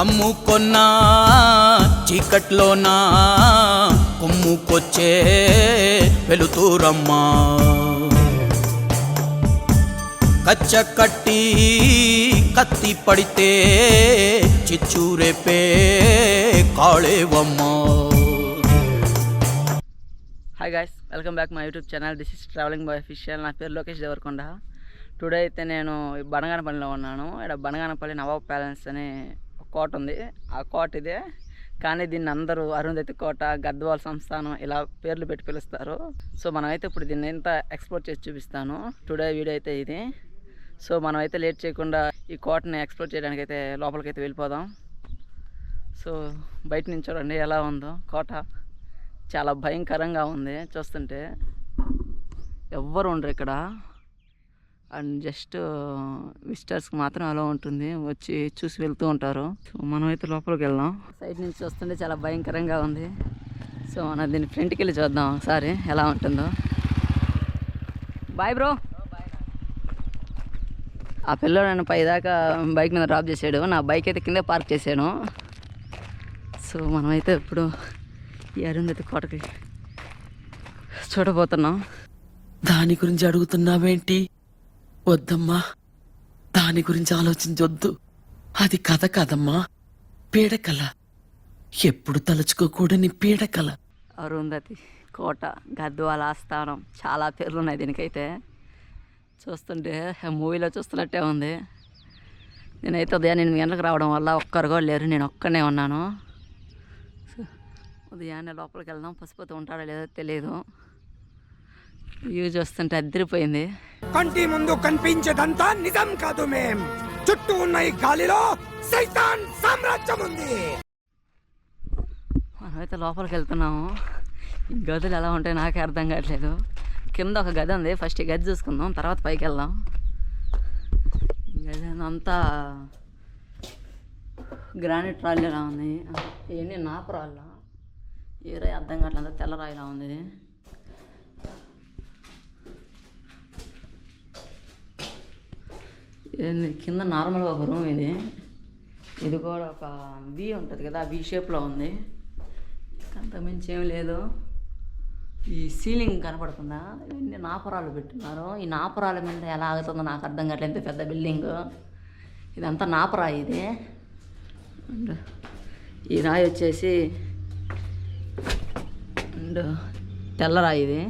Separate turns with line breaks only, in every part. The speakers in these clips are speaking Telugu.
కమ్ముకొన్నా చీకట్లోనా కొమ్ముకొచ్చే వెలుతూరమ్మా. కచ్చ కట్టి కత్తి పడితే చిచ్చూరేపే కాళేవమ్మా
hi guys welcome back my YouTube channel this is travelling boy official నా పేరు లోకేష్ దేవరకొండ. టుడే అయితే నేను ఈ బనగానపల్లిలో ఉన్నాను. ఇక్కడ బనగానపల్లి నవాబ్ ప్యాలెన్స్ అనే కోట ఉంది. ఆ కోట ఇదే. కానీ దీన్ని అందరూ అరుంధతి కోట గద్వాల్ సంస్థానం ఇలా పేర్లు పెట్టి పిలుస్తారు. సో మనమైతే ఇప్పుడు దీన్ని ఎంత ఎక్స్ప్లోర్ చేసి చూపిస్తాను. టుడే వీడియో అయితే ఇది. సో మనమైతే లేట్ చేయకుండా ఈ కోటని ఎక్స్ప్లోర్ చేయడానికి అయితే లోపలికైతే వెళ్ళిపోదాం. సో బయట నుంచి చూడండి ఎలా ఉందో. కోట చాలా భయంకరంగా ఉంది చూస్తుంటే. ఎవ్వరు ఉండరు ఇక్కడ. అండ్ జస్ట్ విజిటర్స్కి మాత్రం అలా ఉంటుంది. వచ్చి చూసి వెళ్తూ ఉంటారు. సో మనం అయితే లోపలికి వెళ్దాం. సైడ్ నుంచి చూస్తుంటే చాలా భయంకరంగా ఉంది. సో మనం దీన్ని ఫ్రంట్కి వెళ్ళి చూద్దాం ఒకసారి ఎలా ఉంటుందో. Bye bro. ఆ పిల్లోడు నన్ను పైదాకా బైక్ మీద డ్రాప్ చేసాడు. నా బైక్ అయితే కింద పార్క్ చేశాను. సో మనమైతే ఇప్పుడు ఈ అరుంధతి కోటకి చూడబోతున్నాం.
దాని గురించి అడుగుతున్నావేంటి? వద్దమ్మా. దాని గురించి ఆలోచించొద్దు. అది కథ కదమ్మా. పీడకల. ఎప్పుడు తలుచుకోకూడని పీడకల.
అరుంధతి కోట గద్వాల ఆస్థానం చాలా పేర్లు ఉన్నాయి దీనికైతే. చూస్తుంటే మూవీలో చూస్తున్నట్టే ఉంది. నేనైతే ఉదయాన్నే ఎనిమిది గంటలకు రావడం వల్ల ఒక్కరు కూడా లేరు. నేను ఒక్కనే ఉన్నాను. ఉదయాన్నే లోపలికి వెళ్దాం. పసిపోతూ ఉంటాడో లేదో తెలియదు. వ్యూ చూస్తుంటే అద్దరిపోయింది
కంటి ముందు కనిపించేదంతా నిజం కాదు మేం. చుట్టూ ఉన్న ఈ గాలిలో సైతాన్ సామ్రాజ్యం ఉంది.
మనమైతే లోపలికి వెళ్తున్నాము. ఈ గదులు ఎలా ఉంటాయి నాకే అర్థం కావట్లేదు. కింద ఒక గది ఉంది. ఫస్ట్ ఈ గది చూసుకుందాం. తర్వాత పైకి వెళ్దాం. గది అంతా గ్రానైట్ రాళ్ళు ఎలా ఉంది. ఇవన్నీ నాపు రాళ్ళ. ఏ రాయి అర్థం కావట్లేదు. తెల్ల రాయిలా ఉంది ఇది. ఏంది కింద నార్మల్గా ఒక రూమ్ ఇది. ఇది కూడా ఒక వి ఉంటుంది కదా వి షేప్లో ఉంది. అంత మించి ఏం లేదు. ఈ సీలింగ్ కనపడుతుందా? ఇవన్నీ నాపరాలు పెట్టున్నారు ఈ నాపరాల మీద ఎలా ఆగుతుందో నాకు అర్థం కావట్లేదు. ఇంత పెద్ద బిల్డింగ్ ఇదంతా నాపరాయి ఇది. అండ్ ఈ రాయి వచ్చేసి అండ్ తెల్లరాయి ఇది.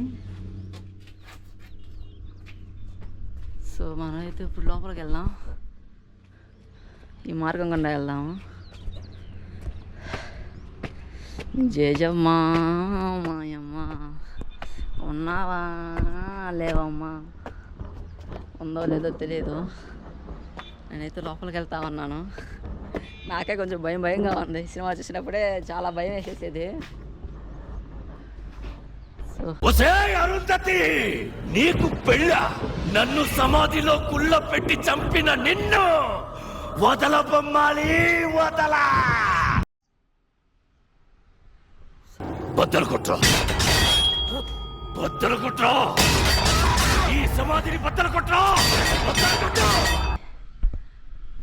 సో మనం అయితే ఇప్పుడు లోపలికి వెళ్దాం. ఈ మార్గం గుండా వెళ్దాము జేజమ్మా మాయమ్మ ఉన్నావా? లేవమ్మా? ఉందో లేదో తెలియదు నేనైతే లోపలికి వెళ్తా ఉన్నాను. నాకే కొంచెం భయం భయంగా ఉంది. సినిమా చూసినప్పుడే చాలా భయం వేసేసేది. సో
అరుంధతి నీకు పెళ్ళా? నన్ను సమాధిలో కుళ్ళ పెట్టి చంపిన నిన్ను వదల బొమ్మాలి వదల! బద్దలు కుట్ర బద్దలు కుట్ర ఈ సమాధిని బద్దలు కుట్ర బద్దలు కొట్టు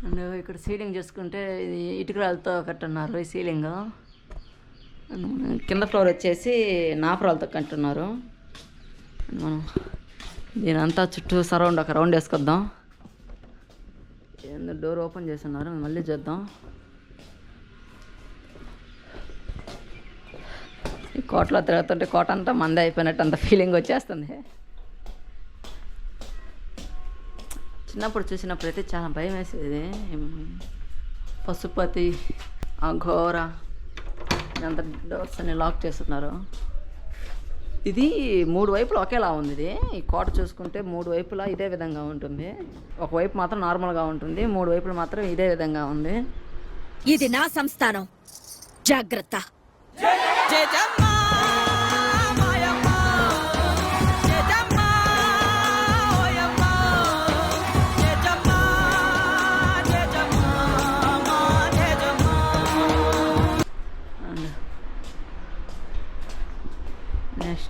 అండ్ ఇక్కడ సీలింగ్ చూసుకుంటే ఇది ఇటుకరాలతో కట్టున్నారు ఈ సీలింగ్. కింద ఫ్లోర్ వచ్చేసి నాపరాలతో కట్టున్నారు. మనం దీని అంతా చుట్టూ సరౌండ్ ఒక రౌండ్ వేసుకొద్దాం. ఏందో డోర్ ఓపెన్ చేస్తున్నారు మళ్ళీ చూద్దాం. ఈ కోటలో తిరుగుతుంటే కోట అంతా మంది అయిపోయినట్టు అంత ఫీలింగ్ వచ్చేస్తుంది. చిన్నప్పుడు చూసినప్పుడు అయితే చాలా భయం వేసేది. పశుపతి ఆ ఘోర ఇదంతా డోర్స్ అన్ని లాక్ చేస్తున్నారు. ఇది మూడు వైపులా ఒకేలా ఉంది ఇది ఈ కోట చూసుకుంటే మూడు వైపులా ఇదే విధంగా ఉంటుంది ఒకవైపు మాత్రం నార్మల్గా ఉంటుంది మూడు వైపులు మాత్రం ఇదే విధంగా ఉంది
ఇది నా సంస్థానం జాగ్రత్త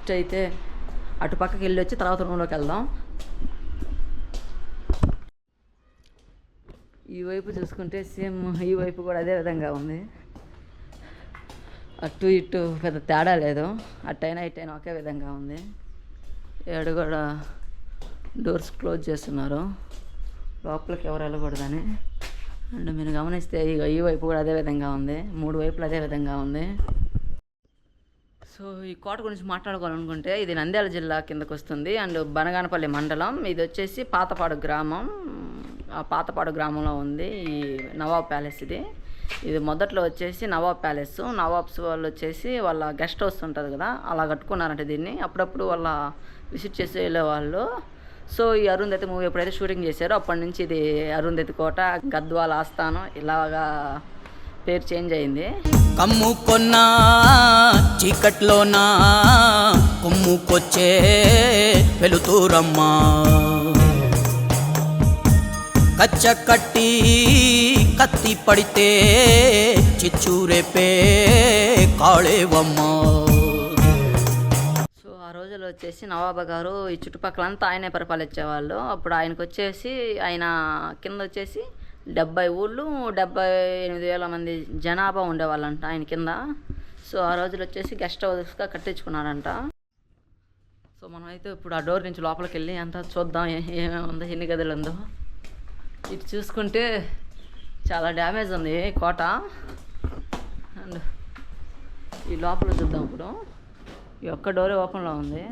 నెక్స్ట్ అయితే అటు పక్కకి వెళ్ళి వచ్చి తర్వాత రూమ్లోకి వెళ్దాం. ఈ వైపు చూసుకుంటే సేమ్ ఈ వైపు కూడా అదే విధంగా ఉంది. అటు ఇటు పెద్ద తేడా లేదు. అటైనా ఇటైనా ఒకే విధంగా ఉంది. ఏడు కూడా డోర్స్ క్లోజ్ చేస్తున్నారు. లోపలికి ఎవరు వెళ్ళకూడదని. అండ్ మీరు గమనిస్తే ఈ వైపు కూడా అదే విధంగా ఉంది. మూడు వైపులు అదే విధంగా ఉంది. సో ఈ కోట గురించి మాట్లాడుకోవాలనుకుంటే ఇది నంద్యాల జిల్లా కిందకు వస్తుంది అండ్ బనగానపల్లి మండలం. ఇది వచ్చేసి పాతపాడు గ్రామం. ఆ పాతపాడు గ్రామంలో ఉంది ఈ నవాబ్ ప్యాలెస్ ఇది. ఇది మొదట్లో వచ్చేసి నవాబ్ ప్యాలెస్. నవాబ్స్ వాళ్ళు వచ్చేసి వాళ్ళ గెస్ట్ హౌస్ ఉంటుంది కదా అలా కట్టుకున్నారంట దీన్ని. అప్పుడప్పుడు వాళ్ళ విజిట్ చేసి వెళ్ళేవాళ్ళు సో ఈ అరుంధతి మూవీ ఎప్పుడైతే షూటింగ్ చేశారో అప్పటి నుంచి ఇది అరుంధతి కోట గద్వాల ఆస్థానం ఇలాగా పేరు చేంజ్ అయింది.
కమ్ముకొన్న చీకట్లోన కొమ్ముకొచ్చే వెలుతురమ్మా. కచ్చ కట్టి కత్తి పడితే చిచ్చూరేపే కాళేవమ్మా
సో ఆ రోజుల్లో వచ్చేసి నవాబా గారు ఈ చుట్టుపక్కలంతా ఆయనే పరిపాలించేవాళ్ళు. అప్పుడు ఆయనకు వచ్చేసి ఆయన కింద వచ్చేసి డెబ్బై ఊళ్ళు డెబ్బై ఎనిమిది వేల మంది జనాభా ఉండేవాళ్ళంట ఆయన కింద. సో ఆ రోజులు వచ్చేసి గెస్ట్ హౌస్గా కట్టించుకున్నారంట. సో మనం అయితే ఇప్పుడు ఆ డోర్ నుంచి లోపలికి వెళ్ళి అంతా చూద్దాం ఏమేమి ఉందో ఎన్ని గదులు ఉందో. ఇటు చూసుకుంటే చాలా డ్యామేజ్ ఉంది కోట. అండ్ ఈ లోపల చూద్దాం ఇప్పుడు. ఈ ఒక్క డోరే ఓపెన్లో ఉంది.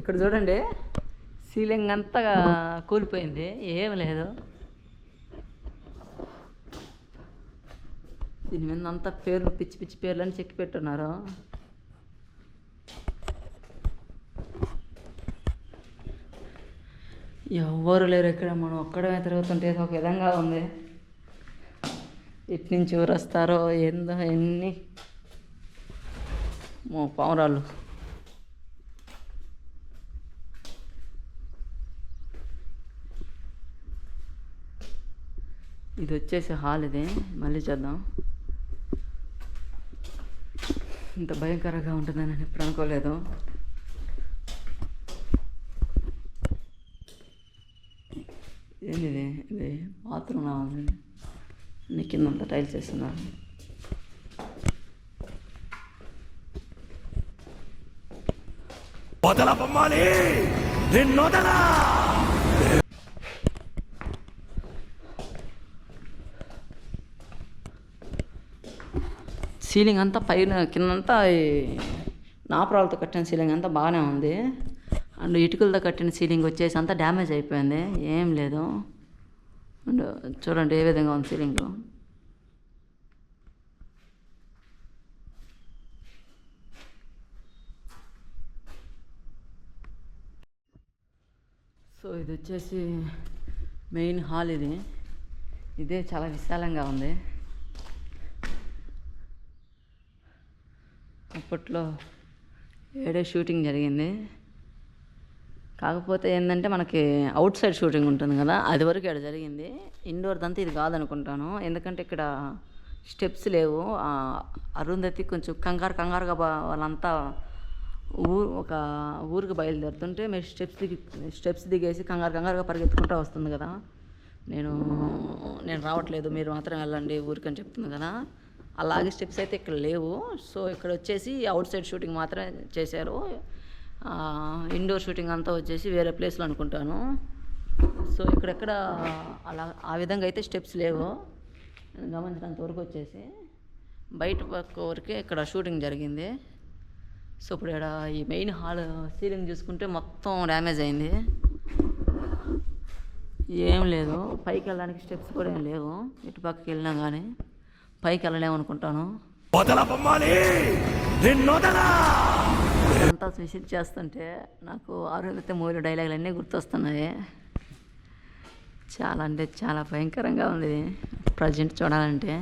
ఇక్కడ చూడండి. సీలింగ్ అంతా కూలిపోయింది. ఏం లేదు. దీని మీద అంతా పేర్లు పిచ్చి పిచ్చి పేర్లు అని చెక్కి పెట్టున్నారు. ఎవ్వరు లేరు ఇక్కడ. మనం ఒక్కడమే తిరుగుతుంటే ఒక విధంగా ఉంది. ఇటు నుంచి ఎవరు వస్తారో ఏందో ఎన్ని. మో ఇది వచ్చేసి హాల్ ఇది. మళ్ళీ చేద్దాం. ఇంత భయంకరంగా ఉంటుందని నేను ఎప్పుడు అనుకోలేదు. ఏంది ఇది ఇది బాత్రూమ్ లా ఉంది నీ కిందంతా టైల్స్ వేస్తున్నారు.
వదల బొమ్మాలి నిన్నొదలా
సీలింగ్ అంతా పైన కిందంతా నాపురాలతో నాపరాలతో కట్టిన సీలింగ్ అంతా బాగానే ఉంది. అండ్ ఇటుకలతో కట్టిన సీలింగ్ వచ్చేసి అంతా డ్యామేజ్ అయిపోయింది. ఏం లేదు. అండ్ చూడండి ఏ విధంగా ఉంది సీలింగ్ సో ఇది వచ్చేసి మెయిన్ హాల్ ఇది. ఇదే చాలా విశాలంగా ఉంది. అప్పట్లో ఏడే షూటింగ్ జరిగింది. కాకపోతే ఏంటంటే మనకి అవుట్ సైడ్ షూటింగ్ ఉంటుంది కదా అది వరకు ఇక్కడ జరిగింది. ఇండోర్ దంతా ఇది కాదనుకుంటాను. ఎందుకంటే ఇక్కడ స్టెప్స్ లేవు. అరుంధతి కొంచెం కంగారు కంగారుగా వాళ్ళంతా ఊ ఒక ఊరికి బయలుదేరుతుంటే మీరు స్టెప్స్ దిగి స్టెప్స్ దిగేసి కంగారు కంగారుగా పరిగెత్తుకుంటూ వస్తుంది కదా. నేను నేను రావట్లేదు. మీరు మాత్రం వెళ్ళండి ఊరికని చెప్తుంది కదా. అలాగే స్టెప్స్ అయితే ఇక్కడ లేవు. సో ఇక్కడ వచ్చేసి అవుట్ సైడ్ షూటింగ్ మాత్రమే చేశారు. ఇండోర్ షూటింగ్ అంతా వచ్చేసి వేరే ప్లేస్లో అనుకుంటాను. సో ఇక్కడెక్కడ అలా ఆ విధంగా అయితే స్టెప్స్ లేవు. గమనించినంత వరకు వచ్చేసి బయట పక్క వరకే ఇక్కడ షూటింగ్ జరిగింది. సో ఇప్పుడు ఇక్కడ ఈ మెయిన్ హాల్ సీలింగ్ చూసుకుంటే మొత్తం డ్యామేజ్ అయింది. ఏం లేదు. పైకి వెళ్ళడానికి స్టెప్స్ కూడా ఏం లేవు. ఇటు పక్కకి వెళ్ళినా కానీ పైకి వెళ్ళలేమనుకుంటాను అంతా విజిట్ చేస్తుంటే నాకు ఆరోగ్యత మూవీలో డైలాగులు అన్నీ గుర్తొస్తున్నాయి. చాలా అంటే చాలా భయంకరంగా ఉంది. ప్రజెంట్ చూడాలంటే.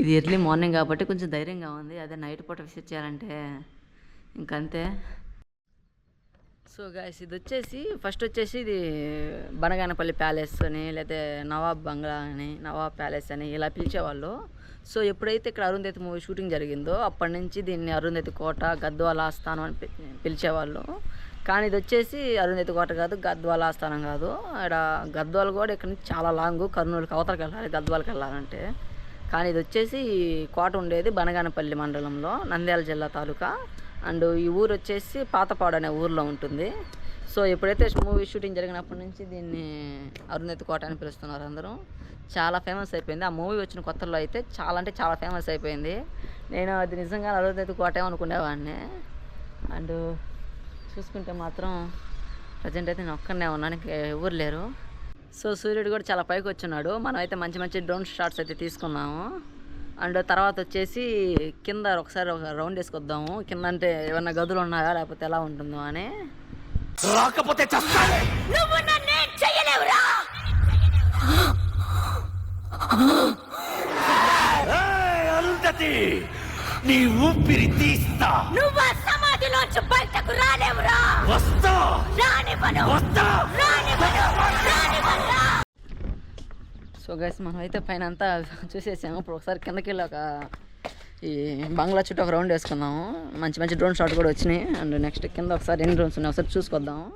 ఇది ఎర్లీ మార్నింగ్ కాబట్టి కొంచెం ధైర్యంగా ఉంది. అదే నైట్ పూట విజిట్ చేయాలంటే. ఇంకంతే. సో గాయస్ ఇది వచ్చేసి ఫస్ట్ వచ్చేసి ఇది బనగానపల్లి ప్యాలెస్ అని లేకపోతే నవాబ్ బంగ్లా అని నవాబ్ ప్యాలెస్ అని ఇలా పిలిచేవాళ్ళు. సో ఎప్పుడైతే ఇక్కడ అరుంధతి మూవీ షూటింగ్ జరిగిందో అప్పటి నుంచి దీన్ని అరుంధతి కోట గద్వాల ఆస్థానం అని పిలిచేవాళ్ళు. కానీ ఇది వచ్చేసి అరుంధతి కోట కాదు గద్వాల ఆస్థానం కాదు. ఇక్కడ గద్వాల కూడా ఇక్కడ నుంచి చాలా లాంగ్ కర్నూలుకి అవతలకి వెళ్ళాలి గద్వాలకి వెళ్ళాలంటే. కానీ ఇది వచ్చేసి కోట ఉండేది బనగానపల్లి మండలంలో నంద్యాల జిల్లా తాలూకా. అండ్ ఈ ఊరు వచ్చేసి పాతపాడు అనే ఊర్లో ఉంటుంది. సో ఎప్పుడైతే మూవీ షూటింగ్ జరిగినప్పటి నుంచి దీన్ని అరుంధతి కోట అని పిలుస్తున్నారు అందరూ. చాలా ఫేమస్ అయిపోయింది. ఆ మూవీ వచ్చిన కొత్తలో అయితే చాలా అంటే చాలా ఫేమస్ అయిపోయింది. నేను అది నిజంగా అరుంధతి కోట అనుకునేవాడిని. అండ్ చూసుకుంటే మాత్రం ప్రజెంట్ అయితే నేను ఒక్కనే ఉన్నాను. ఎవరు లేరు. సో సూర్యుడు కూడా చాలా పైకి వచ్చున్నాడు మనం అయితే మంచి మంచి డ్రోన్ షాట్స్ అయితే తీసుకున్నాము. అండ్ తర్వాత వచ్చేసి కింద ఒకసారి ఒక రౌండ్ వేసుకొద్దాము. కింద అంటే ఏమన్నా గదులు ఉన్నాయా? లేకపోతే ఎలా ఉంటుందో అని.
రాకపోతే చస్తానే
నువ్వు నన్నేం చెయ్యలేవురా?
ఏయ్, అరుంధతి నీ ఊపిరి తీస్తా.
నువ్వు ఆ సమాధిలోంచి బయటకు రాలేవురా?
వస్తా.
రానివ్వను.
వస్తా.
రానివ్వను. రానివ్వనురా
సో గైస్ మనం అయితే పైన అంతా చూసేసాము. ఇప్పుడు ఒకసారి కిందకి వెళ్ళి ఒక ఈ బంగ్లా చుట్టూ ఒక రౌండ్ వేసుకుందాము మంచి మంచి డ్రోన్ షాట్ కూడా వచ్చినాయి. అండ్ నెక్స్ట్ కింద ఒకసారి ఎన్ని డ్రోన్స్ ఉన్నాయి? ఒకసారి చూసుకొద్దాము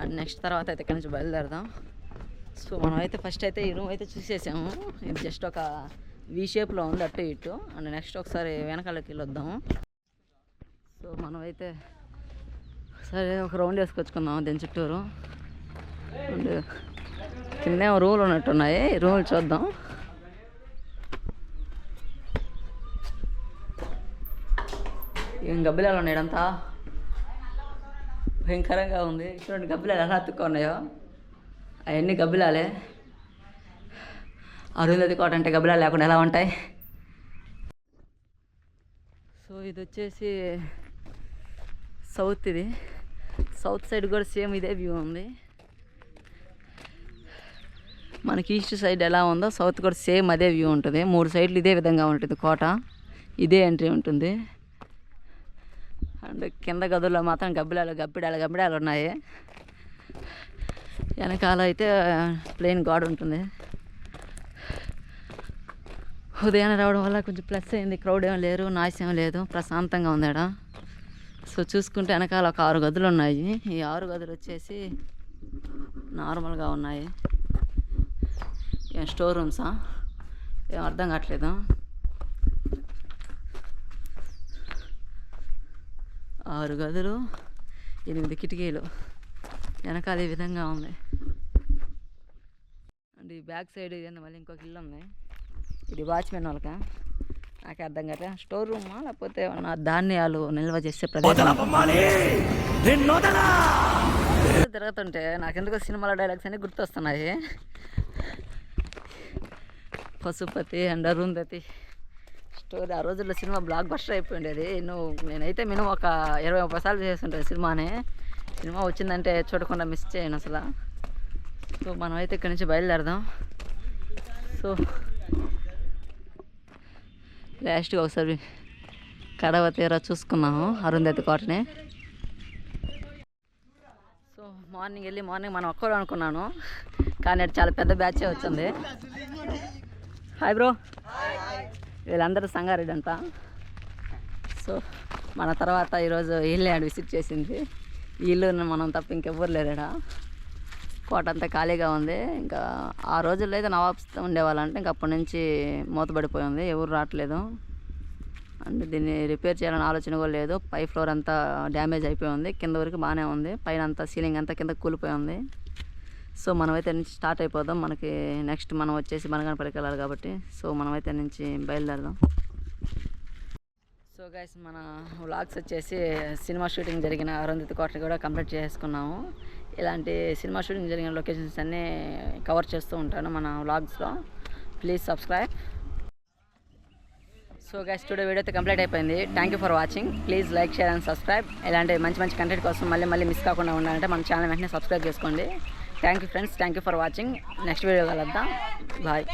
అండ్ నెక్స్ట్ తర్వాత అయితే ఇక్కడి నుంచి బయలుదేరదాం. సో మనం అయితే ఫస్ట్ అయితే ఈ రూమ్ అయితే చూసేసాము. ఇది జస్ట్ ఒక వి షేప్లో ఉంది అటు ఇటు. అండ్ నెక్స్ట్ ఒకసారి వెనకాలకి వెళ్ళొద్దాము సో మనం అయితే సరే ఒక రౌండ్ వేసుకొచ్చుకుందాం దీని చుట్టూరు. అండ్ కింద రూములు ఉన్నట్టున్నాయి. రూములు చూద్దాం. ఏం గబ్బిలాలు ఉన్నాయి అంతా భయంకరంగా ఉంది. చూడండి గబ్బిలాలు ఎలా అతుక్కున్నాయో అవన్నీ గబ్బిలాలే. అరుంధతి కోట అంటే గబ్బిలాలు లేకుండా ఎలా ఉంటాయి? సో ఇది వచ్చేసి సౌత్ ఇది. సౌత్ సైడ్ కూడా సేమ్ ఇదే వ్యూ ఉంది. మనకి ఈస్ట్ సైడ్ ఎలా ఉందో సౌత్ కూడా సేమ్ అదే వ్యూ ఉంటుంది. మూడు సైడ్లు ఇదే విధంగా ఉంటుంది కోట. ఇదే ఎంట్రీ ఉంటుంది. కింద గదుల్లో మాత్రం గబ్బిలాలు గబ్బిడాలు గబ్బిడాలు ఉన్నాయి. వెనకాల అయితే ప్లెయిన్ గాడ్ ఉంటుంది. ఉదయాన్నే రావడం వల్ల కొంచెం ప్లస్ అయింది. క్రౌడ్ ఏం లేరు నాయిస్ ఏం లేదు. ప్రశాంతంగా ఉంది ఆడ. సో చూసుకుంటే వెనకాల ఒక ఆరు గదులు ఉన్నాయి. ఈ ఆరు గదులు వచ్చేసి నార్మల్గా ఉన్నాయి. ఏం స్టోర్ రూమ్సా? ఏం అర్థం కావట్లేదు. ఆరు గదులు ఎనిమిది కిటికీలు. వెనకాల ఈ విధంగా ఉంది. అండ్ ఈ బ్యాక్ సైడ్ ఇది మళ్ళీ ఇంకొక ఇల్లు ఉంది. ఇది వాచ్మెన్ వాళ్ళకా? నాకు అర్థం కావట్లే. స్టోర్ రూమా లేకపోతే ఏమన్నా ధాన్యాలు నిల్వ చేసే ప్రదేశం తిరుగుతుంటే నాకెందుకో సినిమాల డైలాగ్స్ అన్నీ గుర్తొస్తున్నాయి. పశుపతి అండ్ అరుంధతి. స్టోరీ. ఆ రోజుల్లో సినిమా బ్లాక్ బస్టర్ అయిపోయిండేది. నువ్వు నేనైతే మినిమం ఒక ఇరవై ముప్పై సార్లు చేస్తుంటాను సినిమానే. సినిమా వచ్చిందంటే చూడకుండా మిస్ చేయను అసలు. సో మనం అయితే ఇక్కడి నుంచి బయలుదేరదాం. సో లాస్ట్గా ఒకసారి కడవ తీరా చూసుకున్నాము అరుంధతి కోటనే. సో మార్నింగ్ వెళ్ళి మార్నింగ్ మనం ఒక్కరు అనుకున్నాను. కానీ అది చాలా పెద్ద బ్యాచే వచ్చింది. హాయ్ బ్రో వీళ్ళందరూ సంగారెడ్డి అంట సో మన తర్వాత ఈరోజు ఇల్లు ఆడ విసిట్ చేసింది. ఇల్లు మనం తప్ప ఇంకెవ్వరు లేరాడ కోట అంతా ఖాళీగా ఉంది. ఇంకా ఆ రోజుల్లో అయితే నవాబ్స్ ఉండేవాళ్ళంటే ఇంకా అప్పటి నుంచి మూతబడిపోయింది ఎవరు రావట్లేదు. అండ్ దీన్ని రిపేర్ చేయాలని ఆలోచన కూడా లేదు. పై ఫ్లోర్ అంతా డ్యామేజ్ అయిపోయి ఉంది. కింద వరకు బాగానే ఉంది. పైన అంతా సీలింగ్ అంతా కింద కూలిపోయి ఉంది. సో మనమైతే నుంచి స్టార్ట్ అయిపోదాం. మనకి నెక్స్ట్ మనం వచ్చేసి మనగానపల్లికి వెళ్ళాలి కాబట్టి. సో మనమైతే నుంచి బయలుదేరదాం. సో గైస్ మన వ్లాగ్స్ వచ్చేసి సినిమా షూటింగ్ జరిగిన అరుంధతి కోటని కూడా కంప్లీట్ చేసుకున్నాము. ఇలాంటి సినిమా షూటింగ్ జరిగిన లొకేషన్స్ అన్నీ కవర్ చేస్తూ ఉంటాను మన వ్లాగ్స్లో please subscribe so guys today video అయితే కంప్లీట్ అయిపోయింది. Thank you for watching please like share and subscribe ఇలాంటి మంచి మంచి కంటెంట్ కోసం మళ్ళీ మళ్ళీ మిస్ కాకుండా ఉండాలంటే మన ఛానల్ వెంటనే సబ్స్క్రైబ్ చేసుకోండి. Thank you friends thank you for watching next video కలుద్దాం. బాయ్